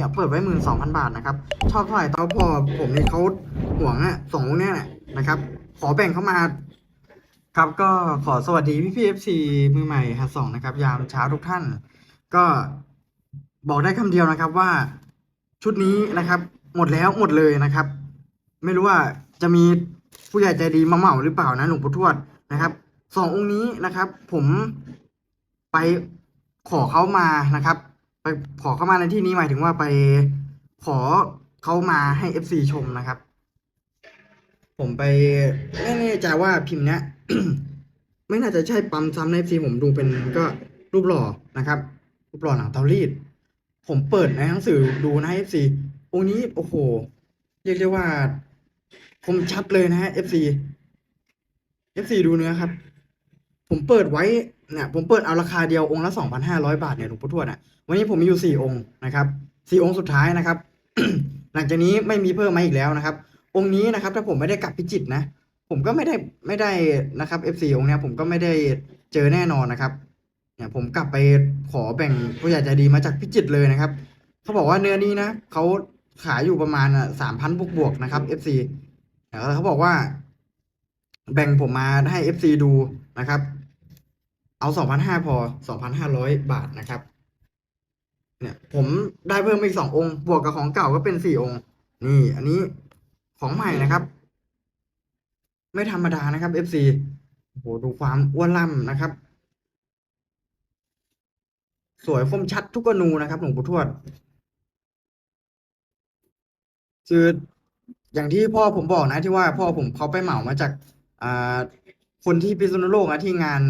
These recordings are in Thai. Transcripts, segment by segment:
นี้เปิดไว้หมื่นสองพันบาทนะครับ ชอบเท่าไหร่เต้าพอผมนี่เขาห่วงอะสององค์เนี้ยนะครับ ขอแบ่งเข้ามา ครับก็ขอสวัสดีพี่พีเอฟซีมือใหม่ฮัสสองนะครับ ยามเช้าทุกท่าน ก็บอกได้คำเดียวนะครับว่าชุดนี้นะครับ หมดแล้วหมดเลยนะครับ ไม่รู้ว่าจะมีผู้ใหญ่ใจดีมาเหมาหรือเปล่านะหลวงปู่ทวดนะครับสององค์นี้นะครับ ผมไปขอเขามานะครับ ไปขอเข้ามาในที่นี้หมายถึงว่าไปขอเขามาให้เอฟซีชมนะครับ ผมไปไม่แน่ใจว่าพิมพ์เนี้ยไม่น่าจะใช่ปั๊มซ้ำในเอฟซีผมดูเป็นก็รูปหล่อนะครับ รูปหล่อหนังเตารีด ผมเปิดในหนังสือดูนะเอฟซีองนี้โอ้โห เรียกได้ว่าคมชัดเลยนะฮะ FC FC ดูเนื้อครับ ผมเปิดไว้ เนี่ยผมเปิดเอาราคาเดียวองค์ละสองพันห้าร้อยบาทเนี่ยหลวงพ่อทวดอะวันนี้ผมมีอยู่สี่องค์นะครับสี่องค์สุดท้ายนะครับ หลังจากนี้ไม่มีเพิ่มมาอีกแล้วนะครับ องค์นี้นะครับถ้าผมไม่ได้กลับพิจิตนะ ผมก็ไม่ได้ไม่ได้นะครับ F4 องค์เนี้ยผมก็ไม่ได้เจอแน่นอนนะครับเนี่ยผมกลับไปขอแบ่งผู้ใหญ่ใจดีมาจากพิจิตเลยนะครับเขาบอกว่าเนื้อนี้นะเขาขายอยู่ประมาณสามพันบวกบวกๆนะครับ FC แล้วเขาบอกว่า แบ่งผมมาให้ FC ดูนะครับ เอาสองพันห้าพอสองพันห้าร้อยบาทนะครับ เนี่ย ผมได้เพิ่มอีกสององค์ บวกกับของเก่าก็เป็นสี่องค์ นี่ อันนี้ของใหม่นะครับ ไม่ธรรมดานะครับ FC โอ้โหดูความอ้วนล่ำนะครับ สวยคมชัดทุกอนูนะครับหลวงปู่ทวดคืออย่างที่พ่อผมบอกนะที่ว่าพ่อผมเขาไปเหมามาจากอ่าคนที่พิษณุโลกนะที่งาน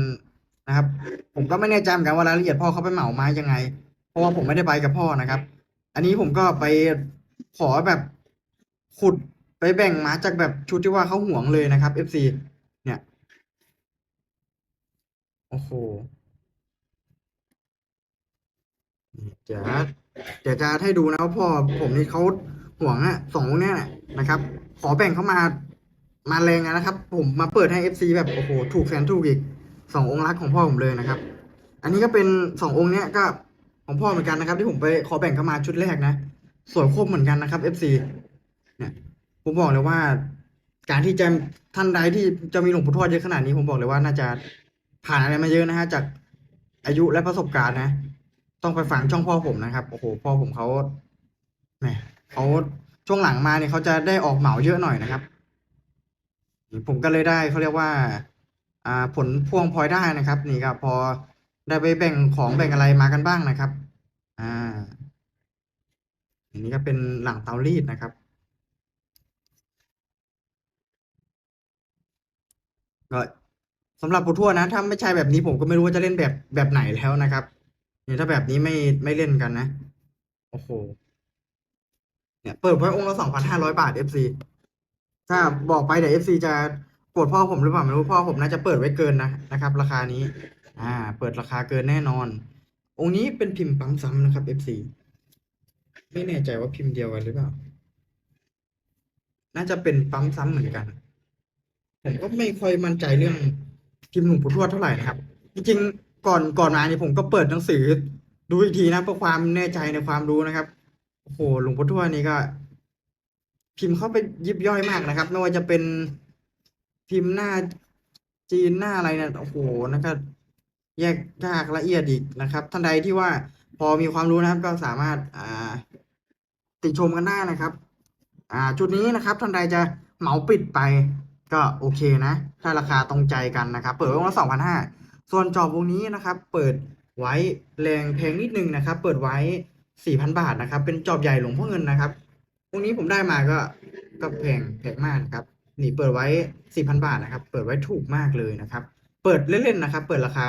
นะครับ ผมก็ไม่แน่ใจเหมือนกันว่ารายละเอียดพ่อเขาไปเหมามายังไง เพราะว่าผมไม่ได้ไปกับพ่อนะครับ อันนี้ผมก็ไปขอแบบขุดไปแบ่งมาจากแบบชุดที่ว่าเขาห่วงเลยนะครับ FC เนี่ย โอ้โหเดี๋ยวเดี๋ยวจะให้ดูนะว่าพ่อผมนี่เขาห่วงอะสององค์เนี่ยนะครับ ขอแบ่งเข้ามามาแรงนะครับ ผมมาเปิดให้เอฟซีแบบโอ้โห ถูกแสนถูกอีก สององค์รักของพ่อผมเลยนะครับ อันนี้ก็เป็นสององค์เนี้ยก็ของพ่อเหมือนกันนะครับ ที่ผมไปขอแบ่งเข้ามาชุดแรกนะสวยครบเหมือนกันนะครับเอฟซีเนี่ยผมบอกเลยว่า การที่จะท่านใดที่จะมีหลวงปู่ทวดเยอะขนาดนี้ผมบอกเลยว่าน่าจะผ่านอะไรมาเยอะนะฮะจากอายุและประสบการณ์นะ ต้องไปฟังช่องพ่อผมนะครับโอ้โหพ่อผมเขาแหมเขาช่วงหลังมาเนี่ยเขาจะได้ออกเหมาเยอะหน่อยนะครับ ผมก็เลยได้เขาเรียกว่า อ่าผลพวงพลอยได้นะครับ นี่ก็พอได้ไปแบ่งของแบ่งอะไรมากันบ้างนะครับ อ่า อันนี้ก็เป็นหลังเตารีดนะครับก็สำหรับปู่ทวดนะ ถ้าไม่ใช่แบบนี้ผมก็ไม่รู้ว่าจะเล่นแบบแบบไหนแล้วนะครับเนี่ยถ้าแบบนี้ไม่ไม่เล่นกันนะ โอ้โห เนี่ย เปิดไว้องค์ละสองพันห้าร้อยบาท FC ถ้าบอกไปเดี๋ยว FC จะ โกรธพ่อผมหรือเปล่าไม่รู้พ่อผมน่าจะเปิดไว้เกินนะนะครับ ราคานี้ อ่า เปิดราคาเกินแน่นอน องค์นี้เป็นพิมพ์ปั๊มซ้ำนะครับ FC ไม่แน่ใจว่าพิมพ์เดียวกันหรือเปล่า น่าจะเป็นปั๊มซ้ำเหมือนกัน ผมก็ไม่ค่อยมั่นใจเรื่องพิมพ์หลวงปู่ทวดเท่าไหร่นะครับ จริงๆก่อนก่อนมาเนี่ยผมก็เปิดหนังสือ ดูอีกทีนะเพื่อความแน่ใจในความรู้นะครับโอ้โหหลวงพ่ทวดนี่ก็ พิมพ์เข้าไปยิบย่อยมากนะครับ ไม่ว่าจะเป็น พิมพ์หน้าจีนหน้าอะไรเนี่ยโอ้โหนะครับแยกยากละเอียดอีกนะครับ ท่านใดที่ว่าพอมีความรู้นะครับ ก็สามารถอ่าติชมกันได้นะครับ อ่าจุดนี้นะครับ ท่านใดจะเหมาปิดไป ก็โอเคนะ ถ้าราคาตรงใจกันนะครับ เปิดไว้วงละสองพันห้าส่วนจอบวงนี้นะครับ เปิดไว้แรงแพงนิดนึงนะครับ เปิดไว้สี่พันบาทนะครับ เป็นจอบใหญ่หลวงพ่อเงินนะครับวงนี้ผมได้มาก็ก็แพงแพงมากนะครับ นี่เปิดไว้สี่พันบาทนะครับ เปิดไว้ถูกมากเลยนะครับ เปิดเล่นๆนะครับ เปิดราคา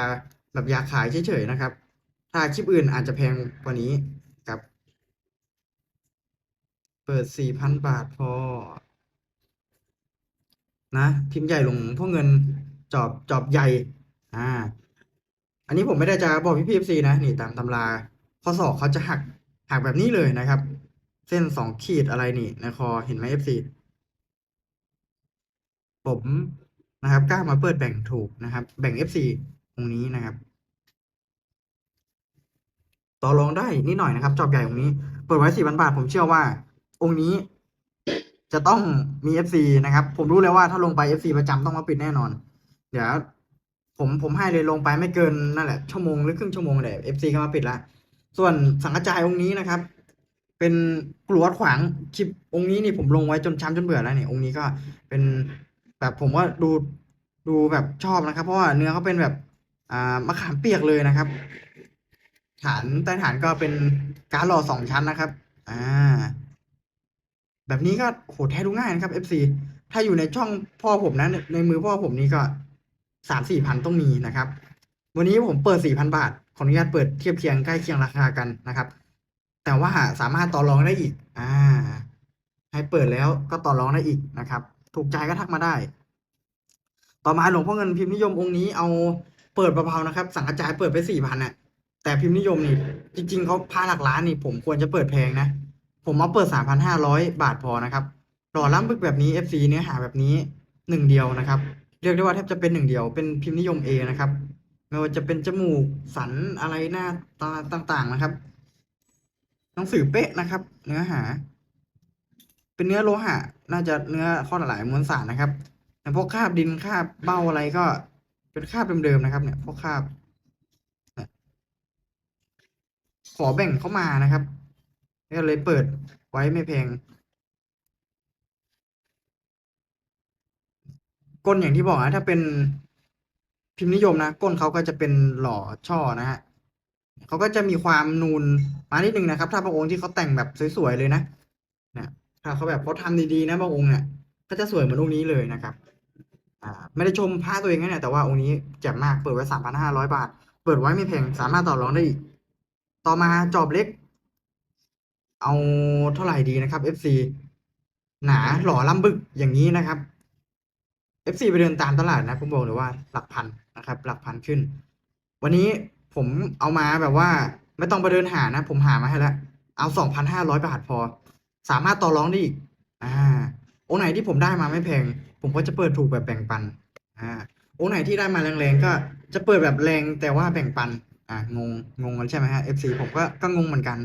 แบบอยากขายเฉยๆนะครับ ถ้าคลิปอื่นอาจจะแพงกว่านี้ครับ เปิดสี่พันบาทพอ นะพิมพ์ใหญ่ลงพ่อเงินจอบจอบใหญ่ อ่า อันนี้ผมไม่ได้จะบอกพี่พีเอฟซีนะ นี่ตามตำราข้อศอกเขาจะหักหักแบบนี้เลยนะครับ เส้นสองขีดอะไรนี่ในคอเห็นไหมเอฟซี ผมนะครับกล้ามาเปิดแบ่งถูกนะครับ แบ่งเอฟซีตรงนี้นะครับ ต่อรองได้นิดหน่อยนะครับ จอบใหญ่องนี้ เปิดไว้สี่พันบาท ผมเชื่อว่า องค์นี้จะต้องมีเอฟซีนะครับ ผมรู้เลยว่าถ้าลงไปเอฟซีประจำต้องมาปิดแน่นอน เดี๋ยว ผมผมให้เลยลงไปไม่เกินนั่นแหละชั่วโมงหรือครึ่งชั่วโมงแหละเอฟซีก็มาปิดละส่วนสังกระจายองค์นี้นะครับ เป็นกลัวขวางคลิปองค์นี้นี่ผมลงไว้จนช้ำจนเบื่อแล้วเนี่ยองค์นี้ก็เป็น แบบผมว่าดูดูแบบชอบนะครับ เพราะว่าเนื้อเขาเป็นแบบอ่ามะขามเปียกเลยนะครับ ฐานใต้ฐานก็เป็นการ์ดหล่อสองชั้นนะครับ อ่า แบบนี้ก็โหแท้ดูง่ายนะครับ FC ถ้าอยู่ในช่องพ่อผมนะในในมือพ่อผมนี่ก็สามสี่พันต้องมีนะครับ วันนี้ผมเปิดสี่พันบาทขออนุญาตเปิดเทียบเคียงใกล้เคียงราคากันนะครับ แต่ว่าสามารถต่อรองได้อีก อ่า ให้เปิดแล้วก็ต่อรองได้อีกนะครับ ถูกใจก็ทักมาได้ ต่อมาหลวงพ่อเงินพิมพ์นิยมองค์นี้เอาเปิดประเบานะครับ สังกระจายเปิดไปสี่พันน่ะ แต่พิมพ์นิยมนี่ จริง ๆเขาพาหลักล้านนี่ ผมควรจะเปิดแพงนะ ผมมาเปิดสามพันห้าร้อยบาทพอนะครับหล่อล้ำบึกแบบนี้ FC เนื้อหาแบบนี้หนึ่งเดียวนะครับ เรียกได้ว่าแทบจะเป็นหนึ่งเดียว เป็นพิมพ์นิยม A นะครับ ไม่ว่าจะเป็นจมูกสันอะไรหน้าตาต่าง ๆ นะครับ หนังสือเป๊ะนะครับ เนื้อหา เป็นเนื้อโลหะ น่าจะเนื้อข้อหลายมวลสารนะครับแต่พวกคราบดินคราบเบ้าอะไรก็เป็นคราบเดิมๆนะครับ เนี่ยพวกคราบขอแบ่งเข้ามานะครับก็เลยเปิดไว้ไม่แพงก้นอย่างที่บอกนะถ้าเป็นพิมพ์นิยมนะก้นเขาก็จะเป็นหล่อช่อนะฮะเขาก็จะมีความนูนมานิดนึงนะครับ ถ้าบางองค์ที่เขาแต่งแบบสวยๆเลยนะนะ ถ้าเขาแบบเขาทำดีๆนะบางองค์เนี่ยก็จะสวยเหมือนองค์นี้เลยนะครับ อ่าไม่ได้ชมพระตัวเองนะเนี่ยแต่ว่าองค์นี้แจ่มมากเปิดไว้สามพันห้าร้อยบาท เปิดไว้ไม่แพงสามารถต่อรองได้อีก ต่อมาจอบเล็ก เอาเท่าไหร่ดีนะครับ FC หนาหล่อล้ำบึกอย่างนี้นะครับ FC ไปเดินตามตลาดนะผมบอกเลยว่าหลักพันนะครับ หลักพันขึ้น วันนี้ผมเอามาแบบว่า ไม่ต้องไปเดินหานะ ผมหามาให้แล้วเอาสองพันห้าร้อยบาทพอ สามารถต่อรองได้อีก อ่าองไหนที่ผมได้มาไม่แพง ผมก็จะเปิดถูกแบบแบ่งปัน อ่าองไหนที่ได้มาแรงๆก็จะเปิดแบบแรงแต่ว่าแบ่งปัน อ่า งง งงกันใช่ไหมฮะ FC ผมก็ ก็งงเหมือนกัน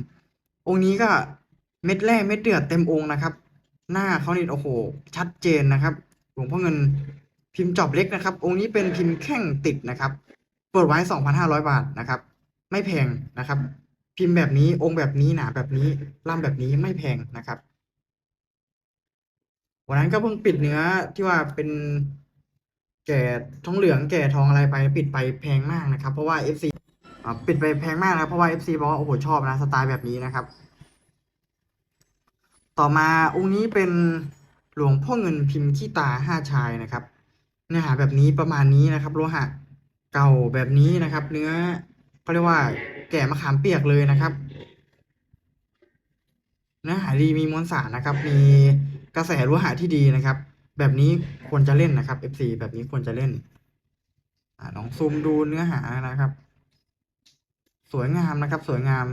องค์นี้ก็เม็ดแร่เม็ดเดือดเต็มองค์นะครับ หน้าเขานี่โอ้โห ชัดเจนนะครับ หลวงพ่อเงินพิมพ์จอบเล็กนะครับ องค์นี้เป็นพิมพ์แข้งติดนะครับ เปิดไว้สองพันห้าร้อยบาทนะครับ ไม่แพงนะครับ พิมพ์แบบนี้องค์แบบนี้หนาแบบนี้ล่ำแบบนี้ไม่แพงนะครับวันนั้นก็เพิ่งปิดเนื้อที่ว่าเป็นแก่ทองเหลืองแก่ทองอะไรไปปิดไปแพงมากนะครับ เพราะว่า FC ปิดไปแพงมากนะเพราะว่า FC บอกว่าโอ้โหชอบนะสไตล์แบบนี้นะครับ ต่อมาองค์นี้เป็นหลวงพ่อเงินพิมพ์ขี้ตาห้าชายนะครับ เนื้อหาแบบนี้ประมาณนี้นะครับ โลหะเก่าแบบนี้นะครับ เนื้อเขาเรียกว่า แก่มะขามเปียกเลยนะครับ เนื้อหาดีมีมวลสารนะครับ มีกระแสโลหะที่ดีนะครับ แบบนี้ควรจะเล่นนะครับ FC แบบนี้ควรจะเล่นอลองซูมดูเนื้อหานะครับ สวยงามนะครับ สวยงาม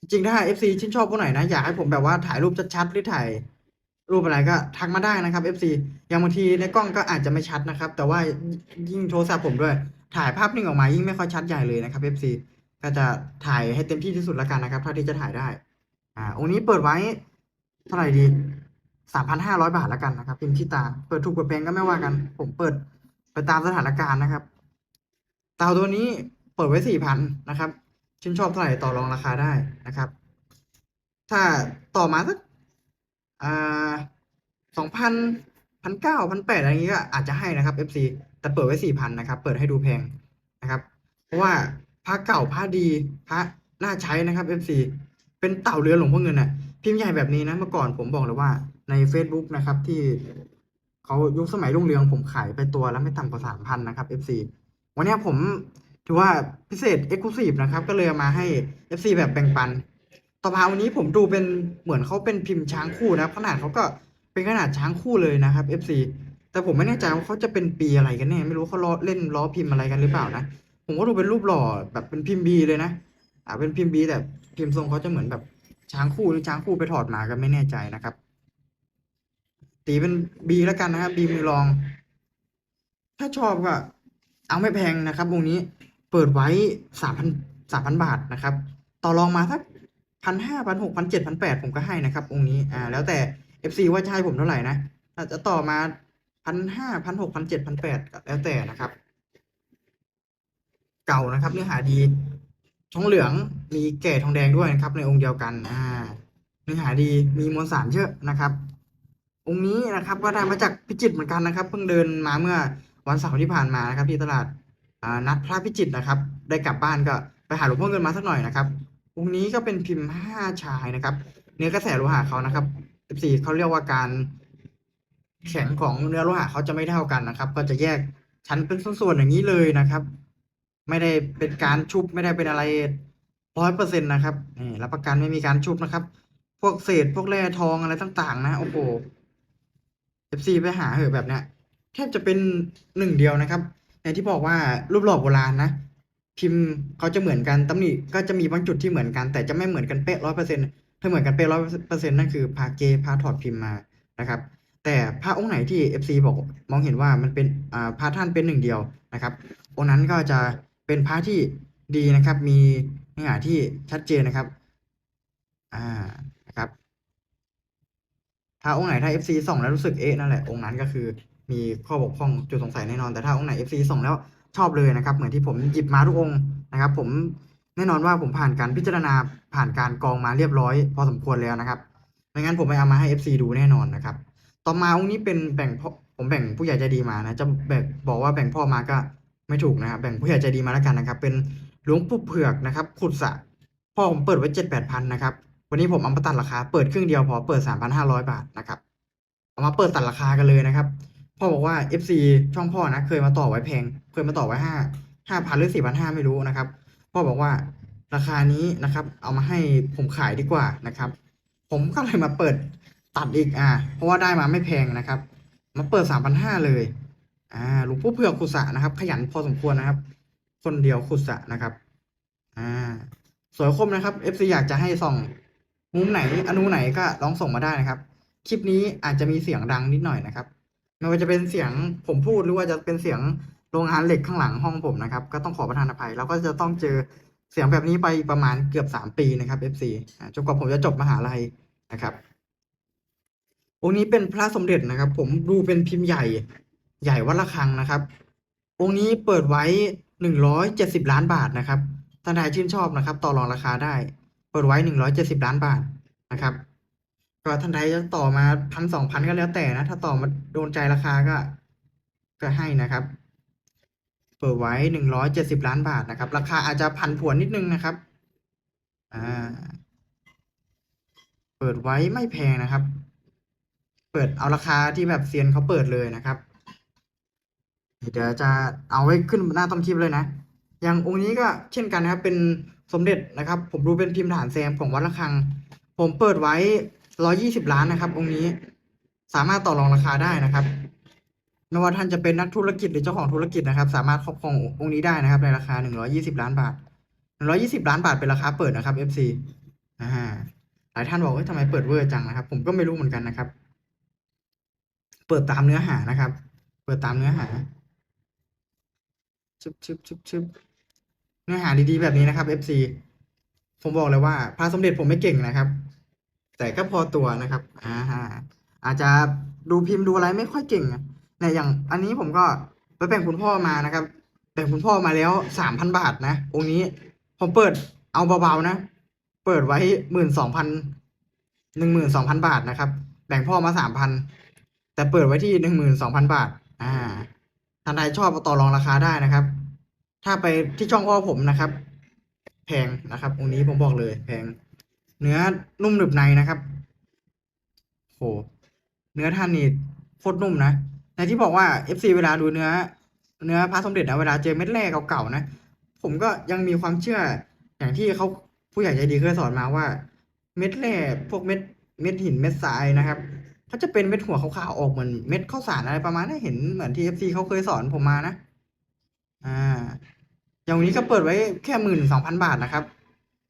จริงถ้า FC ชื่นชอบผู้ไหนนะอยากให้ผมแบบว่าถ่ายรูปชัดๆหรือถ่ายรูปอะไรก็ทักมาได้นะครับ FC อย่างบางทีในกล้องก็อาจจะไม่ชัดนะครับ แต่ว่ายิ่งโทรศัพท์ผมด้วย ถ่ายภาพนิ่งออกมายิ่งไม่ค่อยชัดใหญ่เลยนะครับ FC ก็จะถ่ายให้เต็มที่ที่สุดแล้วกันนะครับเท่าที่จะถ่ายได้ อ่าองค์นี้เปิดไว้เท่าไหร่ดีสามพันห้าร้อยบาทแล้วกันนะครับพิมพ์ที่ตา เปิดถูกเปิดแพงก็ไม่ว่ากัน ผมเปิดไปตามสถานการณ์นะครับ เตาตัวนี้เปิดไว้สี่พันนะครับชื่นชอบเท่าไหร่ต่อรองราคาได้นะครับ ถ้าต่อมาสักอ่าสองพัน พันเก้าพันแปดอะไรอย่างงี้ก็อาจจะให้นะครับ FC แต่เปิดไว้สี่พันนะครับ เปิดให้ดูแพงนะครับ เพราะว่าพระเก่าพระดีพระน่าใช้นะครับ FC เป็นเต่าเรือหลวงพ่อเงินน่ะพิมพ์ใหญ่แบบนี้นะเมื่อก่อนผมบอกเลยว่าใน Facebook นะครับที่เขายุคสมัยรุ่งเรืองผมขายไปตัวแล้วไม่ต่ำกว่าสามพันนะครับ FC วันนี้ผมถือว่าพิเศษ Exclusive นะครับ ก็เลยมาให้ FC แบบแบ่งปัน ต่อมาวันนี้ผมดูเป็นเหมือนเขาเป็นพิมพ์ช้างคู่นะขนาดเขาก็ เป็นขนาดช้างคู่เลยนะครับ FC แต่ผมไม่แน่ใจว่าเขาจะเป็นปีอะไรกันแน่ไม่รู้เขาล้อเล่นล้อพิมพ์อะไรกันหรือเปล่านะผมก็ดูเป็นรูปหล่อแบบเป็นพิมพ์บีเลยนะอ่าเป็นพิมพ์บีแต่พิมพ์ทรงเขาจะเหมือนแบบช้างคู่หรือช้างคู่ไปถอดมาก็ไม่แน่ใจนะครับตีเป็นบีแล้วกันนะครับบีมือรอง ถ้าชอบก็เอาไม่แพงนะครับวงนี้เปิดไว้สามพันสามพันบาทนะครับ ต่อรองมาสักพันห้าพันหกพันเจ็ดพันแปดผมก็ให้นะครับองนี้อ่าแล้วแต่ FC ว่าจะให้ผมเท่าไหร่นะอาจจะต่อมาพันห้าพันหกพันเจ็ดพันแปดแล้วแต่นะครับ เก่านะครับ เนื้อหาดีทองเหลืองมีแก่ทองแดงด้วยนะครับ ในองค์เดียวกันอ่าเนื้อหาดีมีมวลสารเยอะนะครับ องค์นี้นะครับก็ได้มาจากพิจิตรเหมือนกันนะครับเพิ่งเดินมาเมื่อวันเสาร์ที่ผ่านมานะครับ ที่ตลาดอ่านัดพระพิจิตรนะครับ ได้กลับบ้านก็ไปหาหลวงพ่อเงินมาสักหน่อยนะครับองค์นี้ก็เป็นพิมพ์ห้าชายนะครับ เนื้อกระแสโลหะเขานะครับ 14เขาเรียกว่าการแข็งของเนื้อโลหะเขาจะไม่เท่ากันนะครับ ก็จะแยกชั้นเป็นส่วนๆอย่างนี้เลยนะครับ ไม่ได้เป็นการชุบไม่ได้เป็นอะไรร้อยเปอร์เซ็นต์นะครับนี่รับประกันไม่มีการชุบนะครับ พวกเศษพวกแร่ทองอะไรต่างๆ นะโอ้โห FC ไปหาเหอะแบบเนี้ยแทบจะเป็นหนึ่งเดียวนะครับอย่างที่บอกว่ารูปหล่อโบราณนะพิมพ์เขาจะเหมือนกันตำหนิก็จะมีบางจุดที่เหมือนกัน แต่จะไม่เหมือนกันเป๊ะร้อยเปอร์เซ็นต์ ถ้าเหมือนกันเป๊ะร้อยเปอร์เซ็นต์นั่นคือพาเกพาถอดพิมพ์มานะครับ แต่พระองค์ไหนที่ FC บอกมองเห็นว่ามันเป็นอ่าพระท่านเป็นหนึ่งเดียวนะครับองค์นั้นก็จะเป็นพระที่ดีนะครับ มีเนื้อหาที่ชัดเจนนะครับอ่านะครับ ถ้าองค์ไหนถ้า FC ส่องแล้วรู้สึกเอ๊ะนั่นแหละองค์นั้นก็คือมีข้อบกพร่องจุดสงสัยแน่นอนแต่ถ้าองค์ไหน FC ส่องแล้วชอบเลยนะครับ เหมือนที่ผมหยิบมาทุกองค์นะครับ ผม แน่นอนว่าผมผ่านการพิจารณาผ่านการกรองมาเรียบร้อย พอสมควรแล้วนะครับไม่งั้นผมไม่เอามาให้ FC ดูแน่นอนนะครับ ต่อมาองค์นี้เป็นแบ่งพ่อผมแบ่งผู้ใหญ่ใจดีมานะจะแบ่งบอกว่าแบ่งพ่อมาก็ไม่ถูกนะครับ แบ่งผู้ใหญ่ใจดีมาแล้วกันนะครับ เป็นหลวงปู่เผือกนะครับ ขุดสระพ่อผมเปิดไว้เจ็ดแปดพันนะครับ วันนี้ผมเอามาตัดราคา เปิดครึ่งเดียวพอเปิดสามพันห้าร้อยบาทนะครับเอามาเปิดตัดราคากันเลยนะครับ พ่อบอกว่า FC ช่องพ่อนะ เคยมาต่อไว้แพง เคยมาต่อไว้ห้าห้าพันหรือสี่พันห้าไม่รู้นะครับ พ่อบอกว่าราคานี้นะครับ เอามาให้ผมขายดีกว่านะครับ ผมก็เลยมาเปิดตัดอีกอ่า เพราะว่าได้มาไม่แพงนะครับ มาเปิดสามพันห้าเลยอ่าหลวงปู่เผือกขุสะนะครับ ขยันพอสมควรนะครับ คนเดียวขุสะนะครับอ่าสวยคมนะครับ FC อยากจะให้ส่องมุมไหนอนุไหนก็ลองส่งมาได้นะครับ คลิปนี้อาจจะมีเสียงดังนิดหน่อยนะครับไม่ว่าจะเป็นเสียงผมพูดหรือว่าจะเป็นเสียง โรงงานเหล็กข้างหลังห้องผมนะครับ ก็ต้องขอประทานอภัย แล้วก็จะต้องเจอเสียงแบบนี้ไปประมาณเกือบสามปีนะครับ FC จนกว่าผมจะจบมหาลัยนะครับองค์นี้เป็นพระสมเด็จนะครับ ผมดูเป็นพิมพ์ใหญ่ ใหญ่วัดระฆังนะครับ องค์นี้เปิดไว้หนึ่งร้อยเจ็ดสิบล้านบาทนะครับท่านใดชื่นชอบนะครับ ต่อรองราคาได้ เปิดไว้หนึ่งร้อยเจ็ดสิบล้านบาทนะครับก็ท่านใดจะต่อมาพันสองพันก็แล้วแต่นะ ถ้าต่อมาโดนใจราคาก็ ก็ให้นะครับ เปิดไว้หนึ่งร้อยเจ็ดสิบล้านบาทนะครับ ราคาอาจจะพันผวนนิดนึงนะครับ อ่า เปิดไว้ไม่แพงนะครับ เปิดเอาราคาที่แบบเซียนเขาเปิดเลยนะครับ เดี๋ยวจะเอาไว้ขึ้นหน้าต้นคลิปเลยนะ อย่างองค์นี้ก็เช่นกันนะครับ เป็นสมเด็จนะครับ ผมดูเป็นพิมพ์ฐานแซมของวัดระฆัง ผมเปิดไว้ร้อยี่สิบล้านนะครับ องค์นี้ สามารถต่อรองราคาได้นะครับ ไม่ว่าท่านจะเป็นนักธุรกิจหรือเจ้าของธุรกิจนะครับ สามารถครอบครององค์นี้ได้นะครับ ในราคาหนึ่งร้อยี่สิบล้านบาทหนึ่งร้อยี่สิบล้านบาทเป็นราคาเปิดนะครับ FC อ่าหลายท่านบอกว่าทำไมเปิดเวอร์จังนะครับ ผมก็ไม่รู้เหมือนกันนะครับ เปิดตามเนื้อหานะครับ เปิดตามเนื้อหาชึบชึบชึบชึบเนื้อหาดีๆแบบนี้นะครับ FC ผมบอกเลยว่าพระสมเด็จผมไม่เก่งนะครับ แต่ก็พอตัวนะครับ อ่าอาจจะดูพิมพ์ดูอะไรไม่ค่อยเก่ง เนี่ยอย่างอันนี้ผมก็ไปแบ่งคุณพ่อมานะครับแบ่งคุณพ่อมาแล้วสามพันบาทนะองค์นี้ผมเปิดเอาเบาๆนะ เปิดไว้หมื่นสองพันหนึ่งหมื่นสองพันบาทนะครับ แบ่งพ่อมาสามพันแต่เปิดไว้ที่หนึ่งหมื่นสองพันบาท อ่าท่านใดชอบต่อรองราคาได้นะครับ ถ้าไปที่ช่องพ่อผมนะครับ แพงนะครับองค์นี้ผมบอกเลย แพง เนื้อนุ่มหนึบในนะครับโหเนื้อท่านนี่โคตรนุ่มนะ ในที่บอกว่า FC เวลาดูเนื้อ เนื้อพระสมเด็จนะเวลาเจอเม็ดแร่เก่าๆนะ ผมก็ยังมีความเชื่ออย่างที่เขาผู้ใหญ่ใจดีเคยสอนมาว่า เม็ดแร่พวกเม็ดเม็ดหินเม็ดทรายนะครับเขาจะเป็นเม็ดหัวขาวๆออกเหมือนเม็ดข้าวสารอะไรประมาณนั้นเห็นเหมือนที่ FC เขาเคยสอนผมมานะ อ่า อย่างนนี้ก็เปิดไว้แค่หมื่นสองพันบาทนะครับ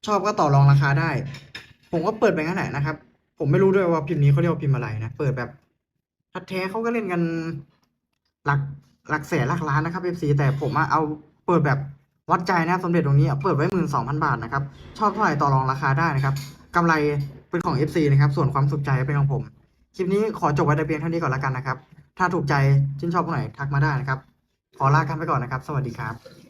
ชอบก็ต่อรองราคาได้ ผมก็เปิดไปงั้นแหละนะครับ ผมไม่รู้ด้วยว่าพิมพ์นี้เขาเรียกว่าพิมพ์อะไรนะ เปิดแบบ ทัดแท้เขาก็เล่นกันหลักหลักแสนหลักล้านนะครับ FC แต่ผมอะเอาเปิดแบบวัดใจนะครับสมเด็จตรงนี้เปิดไว้หมื่นสองพันบาทนะครับ ชอบเท่าไหร่ต่อรองราคาได้นะครับกำไรเป็นของ FC นะครับ ส่วนความสุขใจเป็นของผม คลิปนี้ขอจบไว้แต่เพียงเท่านี้ก่อนล้วกันนะครับ ถ้าถูกใจชื่นชอบตรงไหนทักมาได้นะครับ ขอลากันไปก่อนนะครับ สวัสดีครับ